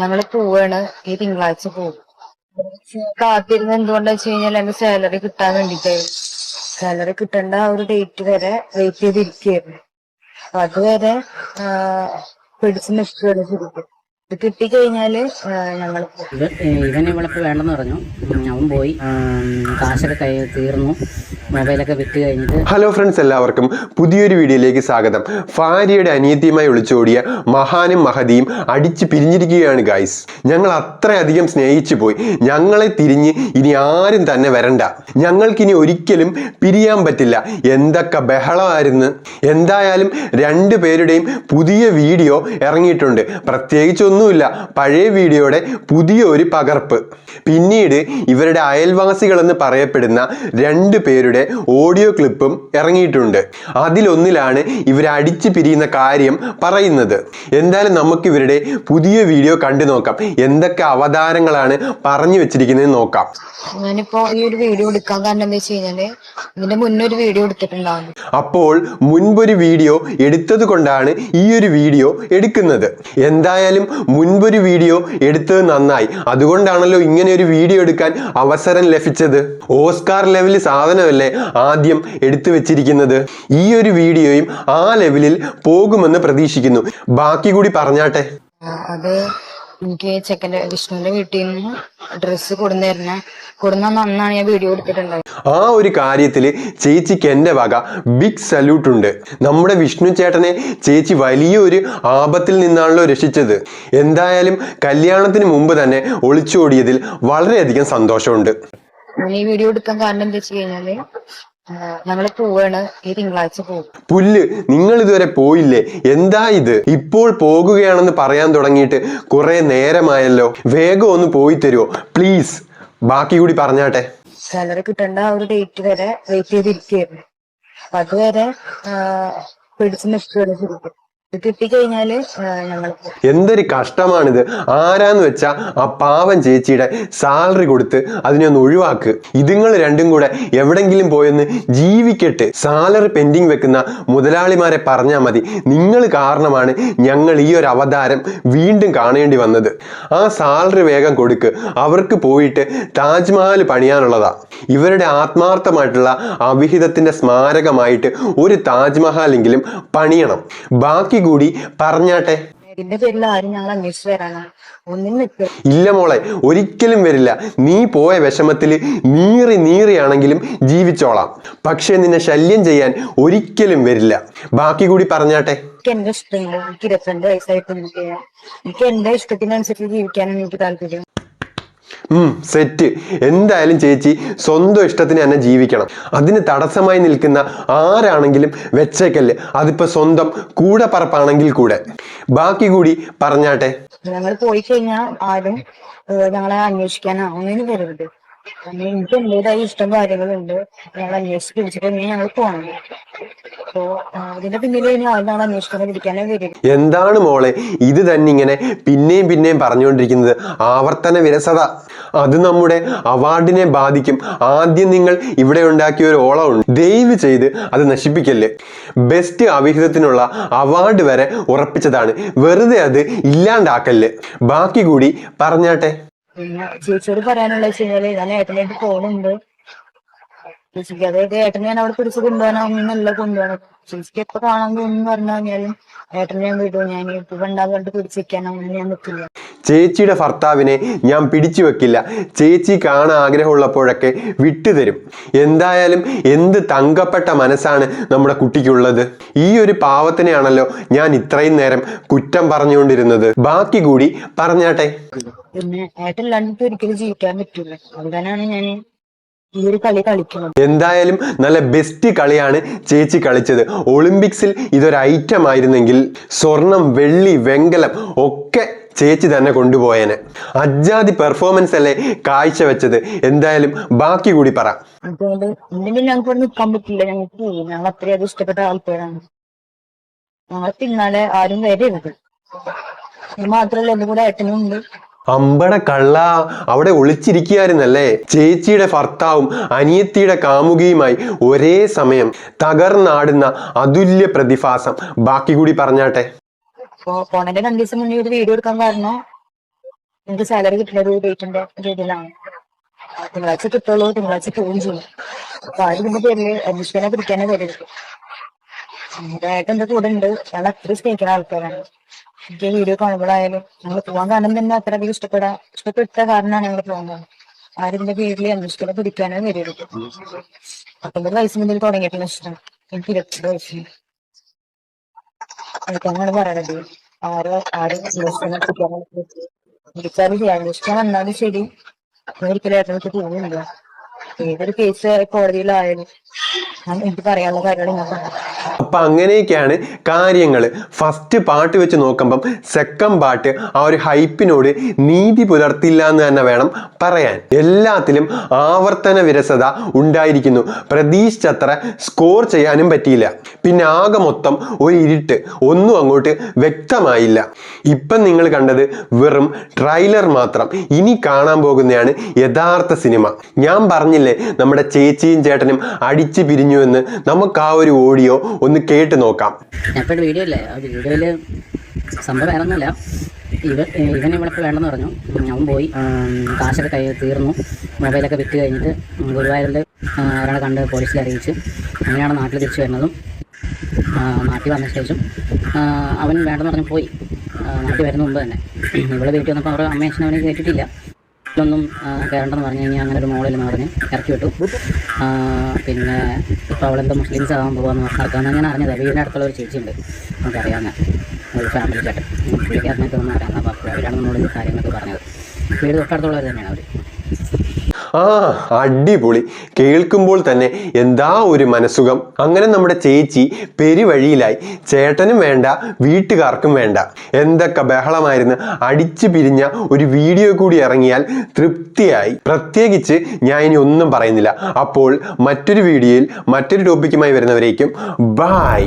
ഞങ്ങൾ പോവാണ്. ഈ തിങ്കളാഴ്ച പോകും കാത്തിരുന്ന് എന്തുകൊണ്ടാ വെച്ച് കഴിഞ്ഞാൽ എന്റെ സാലറി കിട്ടാൻ വേണ്ടിട്ടായിരുന്നു സാലറി കിട്ടേണ്ട ആ ഒരു ഡേറ്റ് വരെ വെയിറ്റ് ചെയ്തിരിക്കുകയായിരുന്നു അതുവരെ പിടിച്ചു നിൽക്കുകയാണ് ശരിക്കും. ഇത് കിട്ടിക്കഴിഞ്ഞാൽ ഞങ്ങൾ ഇവൻ വേണ്ടെന്ന് പറഞ്ഞു. ഞാൻ അവൻ പോയി. കാശൊക്കെ കൈ തീർന്നു. മൊബൈലൊക്കെ വിറ്റ് കഴിഞ്ഞിട്ട് ഹലോ ഫ്രണ്ട്സ് എല്ലാവർക്കും പുതിയൊരു വീഡിയോയിലേക്ക് സ്വാഗതം. ഭാര്യയുടെ അനിയത്തിയുമായി ഒളിച്ചോടിയ മഹാനും മഹതിയും അടിച്ച് പിരിഞ്ഞിരിക്കുകയാണ് ഗായ്സ് ഞങ്ങൾ അത്രയധികം സ്നേഹിച്ചു പോയി. ഞങ്ങളെ തിരിഞ്ഞ് ഇനി ആരും തന്നെ വരണ്ട. ഞങ്ങൾക്കിനി ഒരിക്കലും പിരിയാൻ പറ്റില്ല. എന്തൊക്കെ ബഹളമായിരുന്നു. എന്തായാലും രണ്ടു പേരുടെയും പുതിയ വീഡിയോ ഇറങ്ങിയിട്ടുണ്ട്. പ്രത്യേകിച്ചൊന്നുമില്ല പഴയ വീഡിയോയുടെ പുതിയ ഒരു പകർപ്പ്. പിന്നീട് ഇവരുടെ അയൽവാസികളെന്ന് പറയപ്പെടുന്ന രണ്ടു പേരുടെ ഓഡിയോ ക്ലിപ്പും ഇറങ്ങിയിട്ടുണ്ട്. അതിലൊന്നിലാണ് ഇവർ അടിച്ചു പിരിയുന്ന കാര്യം പറയുന്നത്. എന്തായാലും നമുക്ക് ഇവരുടെ പുതിയ വീഡിയോ കണ്ടു നോക്കാം. എന്തൊക്കെ അവതാരങ്ങളാണ് പറഞ്ഞു വെച്ചിരിക്കുന്നത് നോക്കാം. ഞാനിപ്പോ ഈ ഒരു വീഡിയോ എടുക്കാൻ കാരണം എന്താ വെച്ച് കഴിഞ്ഞാൽ ഇതിന്റെ മുന്നേ ഒരു വീഡിയോ എടുത്തിട്ടുണ്ടാവും അപ്പോൾ മുൻപൊരു വീഡിയോ എടുത്തത് കൊണ്ടാണ് ഈ ഒരു വീഡിയോ എടുക്കുന്നത്. എന്തായാലും മുൻപൊരു വീഡിയോ എടുത്തത് നന്നായി. അതുകൊണ്ടാണല്ലോ ഇങ്ങനെ ഒരു വീഡിയോ എടുക്കാൻ അവസരം ലഭിച്ചത്. ഓസ്കാർ ലെവൽ സാധനമല്ലേ ആദ്യം എടുത്തു വെച്ചിരിക്കുന്നത്? ഈ ഒരു വീഡിയോയും ആ ലെവലിൽ പോകുമെന്ന് പ്രതീക്ഷിക്കുന്നു. ബാക്കി കൂടി പറഞ്ഞാട്ടെ. അതെ എനിക്ക് ചെക്കന്റെ വിഷ്ണുവിന്റെ വീട്ടിൽ നിന്ന് ഡ്രസ്സ് കൊടുന്നിരുന്ന കൊടുന്ന അന്നാണ് ഞാൻ വീഡിയോ എടുത്തിട്ടുണ്ടായത് ആ ഒരു കാര്യത്തിൽ ചേച്ചിക്ക് എന്റെ വക ബിഗ് സല്യൂട്ട് ഉണ്ട്. നമ്മുടെ വിഷ്ണു ചേട്ടനെ ചേച്ചി വലിയൊരു ആപത്തിൽ നിന്നാണല്ലോ രക്ഷിച്ചത്. എന്തായാലും കല്യാണത്തിന് മുമ്പ് തന്നെ ഒളിച്ചോടിയതിൽ വളരെയധികം സന്തോഷമുണ്ട്. ഞാൻ ഈ വീഡിയോ എടുക്കാൻ കാരണം എന്താ വെച്ച് കഴിഞ്ഞാൽ ഞങ്ങൾ പോവാണ്. ഈ തിങ്കളാഴ്ച പോകും. പുല്ല് നിങ്ങൾ ഇതുവരെ പോയില്ലേ? എന്താ ഇത്? ഇപ്പോൾ പോകുകയാണെന്ന് പറയാൻ തുടങ്ങിയിട്ട് കുറെ നേരമായല്ലോ. വേഗം ഒന്ന് പോയി തരുമോ പ്ലീസ് ബാക്കി കൂടി പറഞ്ഞാട്ടെ. സാലറി കിട്ടേണ്ട ആ ഒരു ഡേറ്റ് വരെ വെയിറ്റ് ചെയ്തിരിക്കുകയായിരുന്നു. അപ്പൊ അതുവരെ പിടിച്ചു നിൽക്കുകയാണ് ശരിക്കും. എന്തൊരു കഷ്ടമാണിത്. ആരാന്ന് വെച്ചാ ആ പാവം ചേച്ചിയുടെ സാലറി കൊടുത്ത് അതിനെ ഒന്ന് ഒഴിവാക്ക്. ഇതുങ്ങൾ രണ്ടും കൂടെ എവിടെങ്കിലും പോയെന്ന് ജീവിക്കട്ടെ. സാലറി പെൻഡിങ് വെക്കുന്ന മുതലാളിമാരെ പറഞ്ഞാൽ മതി. നിങ്ങൾ കാരണമാണ് ഞങ്ങൾ ഈ ഒരു അവതാരം വീണ്ടും കാണേണ്ടി വന്നത്. ആ സാലറി വേഗം കൊടുക്ക്. അവർക്ക് പോയിട്ട് താജ്മഹൽ പണിയാനുള്ളതാ. ഇവരുടെ ആത്മാർത്ഥമായിട്ടുള്ള അവിഹിതത്തിന്റെ സ്മാരകമായിട്ട് ഒരു താജ്മഹലെങ്കിലും പണിയണം. ബാക്കി കൂടി പറഞ്ഞാട്ടെ. ഇതിന്റെ പേരിൽ ആരും ഞങ്ങൾ അന്വേഷിച്ചു വരാനാണ് ഒന്നിനും നിൽക്കുക ഇല്ല മോളെ ഒരിക്കലും വരില്ല. നീ പോയ വിഷമത്തിൽ നീറി നീറിയാണെങ്കിലും ജീവിച്ചോളാം. പക്ഷെ നിന്നെ ശല്യം ചെയ്യാൻ ഒരിക്കലും വരില്ല. ബാക്കി കൂടി പറഞ്ഞാട്ടെ. എനിക്ക് എന്റെ ഇഷ്ടങ്ങൾ എനിക്ക് ഇരുപത്തിരണ്ട് എന്റെ ഇഷ്ടത്തിനനുസരിച്ച് ജീവിക്കാനാണ് എനിക്ക് താല്പര്യം. സെറ്റ് എന്തായാലും ചേച്ചി സ്വന്തം ഇഷ്ടത്തിന് തന്നെ ജീവിക്കണം. അതിന് തടസ്സമായി നിൽക്കുന്ന ആരാണെങ്കിലും വെച്ചേക്കല്ല്. അതിപ്പോ സ്വന്തം കൂടെ പറപ്പാണെങ്കിൽ കൂടെ. ബാക്കി കൂടി പറഞ്ഞാട്ടെ. ഞങ്ങൾ പോയി കഴിഞ്ഞാൽ ആരും ഞങ്ങളെ അന്വേഷിക്കാനോ ഒന്നിനും വരരുത്. എനിക്ക് എന്റേതായ ഇഷ്ടം കാര്യങ്ങളുണ്ട്. ഞങ്ങൾ അന്വേഷിച്ച് പിടിച്ചിട്ട് ഞങ്ങൾ പോകണം അപ്പോ ഇതിന്റെ പിന്നിൽ പിടിക്കാനോ എന്താണ് മോളെ? ഇത് തന്നെ ഇങ്ങനെ പിന്നെയും പിന്നെയും പറഞ്ഞുകൊണ്ടിരിക്കുന്നത്. ആവർത്തന വിരസത. അത് നമ്മുടെ അവാർഡിനെ ബാധിക്കും. ആദ്യം നിങ്ങൾ ഇവിടെ ഉണ്ടാക്കിയ ഒരു ഓളമുണ്ട് ദയവ് ചെയ്ത് അത് നശിപ്പിക്കല്ലേ. ബെസ്റ്റ് അവിഹിതത്തിനുള്ള അവാർഡ് വരെ ഉറപ്പിച്ചതാണ്. വെറുതെ അത് ഇല്ലാണ്ടാക്കല്ലേ. ബാക്കി കൂടി പറഞ്ഞാട്ടെ. ചേച്ചിയോട് പറയാനുള്ള വെച്ച് കഴിഞ്ഞാൽ ഞാൻ ഏട്ടനായിട്ട് പോകുന്നുണ്ട് ചേച്ചിക്ക് അതായത് ഏട്ടനെ ഞാൻ അവിടെ പിടിച്ച് നല്ല കൊണ്ടുപോകണം. ചേച്ചിക്ക് എപ്പോ കാണാൻ തോന്നുന്നു പറഞ്ഞു കഴിഞ്ഞാലും ഏട്ടനെ ഞാൻ വിടും. ഞാൻ ഇപ്പൊ വേണ്ടാന്ന് പറഞ്ഞിട്ട് അങ്ങനെ ഞാൻ നിൽക്കില്ല ചേച്ചിയുടെ ഭർത്താവിനെ ഞാൻ പിടിച്ചു വെക്കില്ല. ചേച്ചി കാണാൻ ആഗ്രഹമുള്ളപ്പോഴൊക്കെ വിട്ടുതരും എന്തായാലും എന്ത് തങ്കപ്പെട്ട മനസ്സാണ് നമ്മുടെ കുട്ടിക്കുള്ളത്. ഈ ഒരു പാവത്തിനെയാണല്ലോ ഞാൻ ഇത്രയും നേരം കുറ്റം പറഞ്ഞുകൊണ്ടിരുന്നത്. ബാക്കി കൂടി പറഞ്ഞാട്ടെ. പിന്നെ ഏട്ടൻ ഒരിക്കലും ജീവിക്കാൻ പറ്റൂല. അതുകൊണ്ടാണ് ഞാൻ ഈ ഒരു കളി കളിക്കുന്നത് എന്തായാലും നല്ല ബെസ്റ്റ് കളിയാണ് ചേച്ചി കളിച്ചത്. ഒളിമ്പിക്സിൽ ഇതൊരു ഐറ്റം ആയിരുന്നെങ്കിൽ സ്വർണം വെള്ളി വെങ്കലം ഒക്കെ ചേച്ചി തന്നെ കൊണ്ടുപോയേനെ. അജാതി പെർഫോമൻസ് അല്ലേ കാഴ്ചവെച്ചത്? എന്തായാലും ബാക്കി കൂടി പറ. അതുകൊണ്ട് എന്തെങ്കിലും ഞങ്ങൾക്ക് ഇവിടെ നിൽക്കാൻ പറ്റില്ല. ഞങ്ങൾക്ക് പോകും ഞങ്ങൾ അത്രയധികം ഇഷ്ടപ്പെട്ട ആൾക്കാരാണ്. പിന്നാലെ ആരും വരരുത്. മാത്രല്ല എന്റെ കൂടെ ഏട്ടനും ഉണ്ട്. അമ്പട കള്ള അവിടെ ഒളിച്ചിരിക്കുകയായിരുന്നല്ലേ? ചേച്ചിയുടെ ഭർത്താവും അനിയത്തിയുടെ കാമുകിയുമായി ഒരേ സമയം തകർന്നാടുന്ന അതുല്യ പ്രതിഭാസം. ബാക്കി കൂടി പറഞ്ഞാട്ടെ. പോണന്റെ രണ്ടു ദിവസം വീഡിയോ എടുക്കാൻ കാരണം എനിക്ക് സാലറി കിട്ടുന്ന ഒരു ഡേറ്റിന്റെ രീതിയിലാണ് ആ, തിങ്കളാഴ്ച കിട്ടുള്ളൂ തിങ്കളാഴ്ച പോവുകയും ചെയ്യും. അപ്പൊ ആര് ഇതിന്റെ പേരിൽ അന്വേഷിക്കാനെ പിടിക്കാനേ വരരുത് ഏട്ടൻ എന്റെ കൂടെ ഉണ്ട്. ഞാൻ അത്ര സ്നേഹിക്കുന്ന ആൾക്കാരാണ്. എനിക്ക് വീഡിയോ കാണുമ്പോഴായാലും ഞങ്ങൾ പോകാൻ കാരണം തന്നെ അത്ര അധികം ഇഷ്ടപ്പെടാ ഇഷ്ടപ്പെട്ട കാരണമാണ് ഞങ്ങൾ പോകുന്നത് ആരുടെ പേരിൽ അന്വേഷിക്കാനെ പിടിക്കാനോ വരരുത്. പത്തൊമ്പത് വയസ്സ് മുതൽ തുടങ്ങിയിട്ടുള്ള ഇഷ്ടം. എനിക്ക് ഇരുപത്തി വയസ്സ്. അതൊക്കെയാണ് പറയണത്. ആരോ ആരും വിളിച്ചാലും ചെയ്യാം അന്വേഷിക്കാൻ വന്നാലും ശരി. ഒരിക്കലും തോന്നുന്നില്ല ഏതൊരു കേസ് കോടതിയിലായാലും എനിക്ക് പറയാനുള്ള കാര്യങ്ങൾ ഞാൻ പറയാം അപ്പൊ അങ്ങനെയൊക്കെയാണ് കാര്യങ്ങൾ ഫസ്റ്റ് പാട്ട് വെച്ച് നോക്കുമ്പം സെക്കൻഡ് പാട്ട് ആ ഒരു ഹൈപ്പിനോട് നീതി പുലർത്തില്ല എന്ന് തന്നെ വേണം പറയാൻ. എല്ലാത്തിലും ആവർത്തന വിരസത ഉണ്ടായിരിക്കുന്നു. പ്രതീക്ഷിച്ചത്ര സ്കോർ ചെയ്യാനും പറ്റിയില്ല. പിന്നെ ആകെ മൊത്തം ഒരു ഇരുട്ട്. ഒന്നും അങ്ങോട്ട് വ്യക്തമായില്ല. ഇപ്പം നിങ്ങൾ കണ്ടത് വെറും ട്രailer മാത്രം. ഇനി കാണാൻ പോകുന്നതാണ് യഥാർത്ഥ സിനിമ. ഞാൻ പറഞ്ഞില്ലേ നമ്മുടെ ചേച്ചിയും ചേട്ടനും അടിച്ചു പിരിഞ്ഞു എന്ന്. നമുക്ക് ആ ഒരു ഓഡിയോ ഒന്ന് കേട്ട് നോക്കാം. ഞാൻ വീഡിയോ ഇല്ലേ ആ വീഡിയോയിൽ സംഭവം വേറൊന്നുമില്ല. ഇവ ഇവൻ ഇവിടെ വേണ്ടെന്ന് പറഞ്ഞു. ഞാൻ പോയി. കാശൊക്കെ കൈ തീർന്നു. മൊബൈലൊക്കെ വിറ്റ് കഴിഞ്ഞിട്ട് ഗുരുവായൂരിൽ ഒരാളെ കണ്ട് പോലീസിൽ അറിയിച്ച് അങ്ങനെയാണ് നാട്ടിൽ തിരിച്ചു വരുന്നതും നാട്ടിൽ വന്ന ശേഷം അവൻ വേണ്ടെന്ന് പറഞ്ഞു പോയി. നാട്ടിൽ വരുന്ന മുമ്പ് തന്നെ. ഇവിടെ വീട്ടിൽ വന്നപ്പോൾ അവരുടെ അമ്മ അവനെ കേട്ടിട്ടില്ല. ഒന്നും കയറണ്ടെന്ന് പറഞ്ഞു കഴിഞ്ഞാൽ അങ്ങനെ ഒരു മോളിൽ പറഞ്ഞ് ഇറക്കി വിട്ടു. പിന്നെ ഇപ്പോൾ അവളെന്തോ മുസ്ലിംസ് ആകാൻ പോകാമെന്ന് നടക്കാമെന്ന് ഞാൻ അറിഞ്ഞത്. വീടിന്റെ അടുത്തുള്ള ഒരു ചേച്ചിയുണ്ട്. നമുക്കറിയാവുന്ന ഒരു ഫാമിലി ചേട്ടൻ. പുള്ളിക്കാരനൊക്കെ ഒന്ന് അറിയാവുന്ന അപ്പോൾ അവരാണ് നമ്മളോട് കാര്യങ്ങളൊക്കെ പറഞ്ഞത്. വീട് തൊട്ടടുത്തുള്ളവർ തന്നെയാണ് അവർ ആ അടിപൊളി. കേൾക്കുമ്പോൾ തന്നെ എന്താ ഒരു മനസുഖം അങ്ങനെ നമ്മുടെ ചേച്ചി പെരുവഴിയിലായി ചേട്ടനും വേണ്ട വീട്ടുകാർക്കും വേണ്ട. എന്തൊക്കെ ബഹളമായിരുന്നു. അടിച്ചു പിരിഞ്ഞ ഒരു വീഡിയോ കൂടി ഇറങ്ങിയാൽ തൃപ്തിയായി. പ്രത്യേകിച്ച് ഞാൻ ഇനി ഒന്നും പറയുന്നില്ല. അപ്പോൾ മറ്റൊരു വീഡിയോയിൽ മറ്റൊരു ടോപ്പിക്കുമായി വരുന്നവരേക്കും ബായ്